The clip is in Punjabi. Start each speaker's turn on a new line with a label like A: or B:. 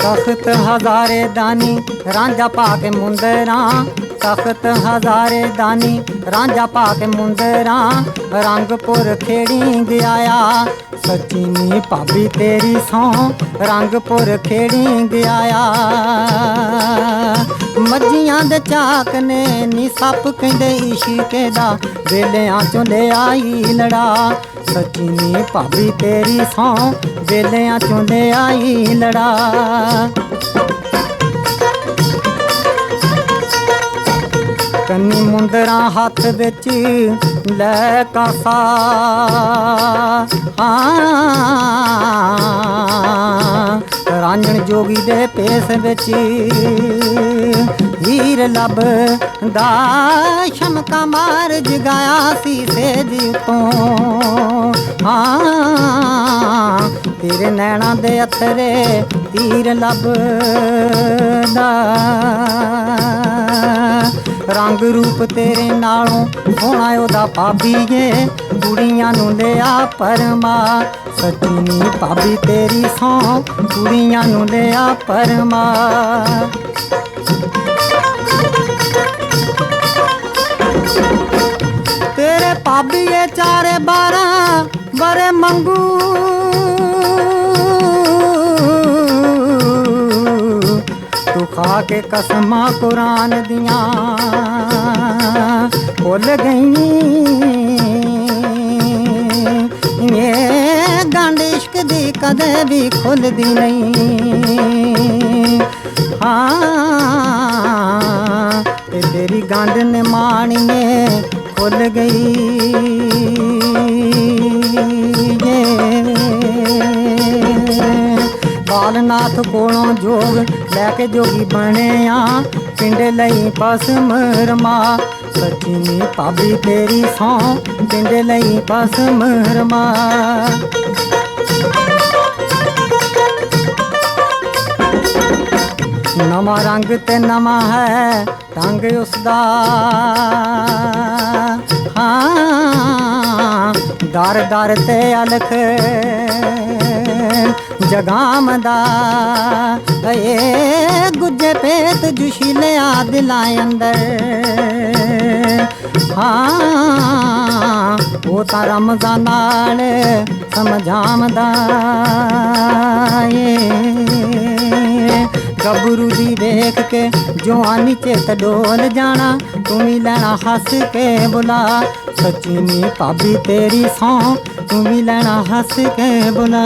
A: ਤਖਤ ਹਜ਼ਾਰੇ ਦਾਨੀ ਰਾਂਝਾ ਪਾ ਕੇ ਮੁੰਦਰਾਂ ਤਖਤ ਹਜ਼ਾਰੇ ਦਾਨੀ, ਰਾਂਝਾ ਪਾ ਕੇ ਮੁੰਦਰਾਂ, ਰੰਗਪੁਰ ਖੇੜੀ ਗਿਆਇਆ ਸੱਚੀ ਨੀ ਭਾਬੀ ਤੇਰੀ ਸੌ ਰੰਗਪੁਰ ਖੇੜੀ ਗਿਆ ਗਿਆਇਆ ਮੱਝੀਆਂ ਦੇ ਚਾਕ ਨੇ ਨੀ ਸੱਪ ਕਹਿੰਦੇ ਇਸ਼ਕੇ ਦਾ ਵੇਲਿਆਂ ਚੋਂ ਲੈ ਆਈ ਲੜਾ। ਸੱਚੀ ਨੀ ਭਾਬੀ ਤੇਰੀ ਸੌ ਵੇਲਿਆਂ ਚੋਂ ਲੈ ਆਈ ਲੜਾ। ਕੰਨੀ ਮੁੰਦਰਾਂ ਹੱਥ ਵਿੱਚ ਲੈ ਕਾਸਾ। ਹਾਂ। ਰਾਂਝਣ ਜੋਗੀ ਦੇ ਪੇਸ ਵਿੱਚ ਹੀਰ ਲੱਭ ਦਾ ਸ਼ਮਕਾ ਮਾਰ ਜਗਾਇਆ ਸੀ ਸੇਜ ਤੋਂ ਹਾਂ। ਤੇਰੇ ਨੈਣਾ ਦੇ ਅਥਰੇ ਤੀਰ ਲੱਭਦਾ। ਰੰਗ ਰੂਪ ਤੇਰੇ ਨਾਲੋਂ ਹੋਣਾ ਉਹਦਾ ਭਾਬੀ ਏ। ਕੁੜੀਆਂ ਨੂੰ ਲਿਆ ਪਰਮਾ, ਸੱਚੀ ਨੀ ਭਾਬੀ ਤੇਰੀ ਸੌ ਕੁੜੀਆਂ ਨੂੰ ਲਿਆ ਪਰਮਾ। ਤੇਰੇ ਭਾਬੀ ਏ ਚਾਰੇ ਬਾਰਾਂ ਬਰੇ ਮੰਗੂ ਖਾ ਕੇ ਕਸਮਾਂ ਕੁਰਾਨ ਦੀਆਂ। ਭੁੱਲ ਗਈ। ਇਹ ਗੰਢ ਇਸ਼ਕ ਦੀ ਕਦੇ ਵੀ ਖੁੱਲਦੀ ਨਹੀਂ। ਹਾਂ, ਤੇ ਤੇਰੀ ਗੰਢ ਨੇ ਮਾਣੀਏ ਖੁੱਲ ਗਈ। ਬਾਲਨਾਥ ਕੋਲੋਂ ਜੋਗ ਲੈ ਕੇ ਜੋਗੀ ਬਣਿਆ। ਪਿੰਡ ਲਈ ਪਸਮ ਰਮਾ ਸੱਚੀ ਨੀ ਭਾਬੀ ਤੇਰੀ ਸੌ ਪਿੰਡ ਲਈ ਪਸਮ ਰਮਾ ਨਵਾਂ ਰੰਗ ਤੇ ਨਵਾਂ ਹੈ, ਰੰਗ ਉਸਦਾ। ਹਾਂ, ਦਰ ਦਰ ਤੇ ਅਲਖ। ਜਗਾਮ ਦਾ ਏ ਗੁੱਜੇ ਪੇਤ ਜੁਸ਼ੀਲਿਆ ਦਿਲਾਂ ਅੰਦਰ। ਹਾਂ, ਉਹ ਤਾਂ ਰਮਜ਼ਾਨ ਨਾਲ ਸਮਝਾਮਦਾ ਏ। ਗੱਭਰੂ ਦੀ ਵੇਖ ਕੇ ਜਵਾਨੀ ਚਿੱਤ ਡੋਲ ਜਾਣਾ, ਤੂੰ ਵੀ ਲੈਣਾ ਹੱਸ ਕੇ ਬੁਲਾ। ਸੱਚੀ ਨੀ ਭਾਬੀ ਤੇਰੀ ਸੌਂ ਤੂੰ ਵੀ ਲੈਣਾ ਹੱਸ ਕੇ ਬੁਲਾ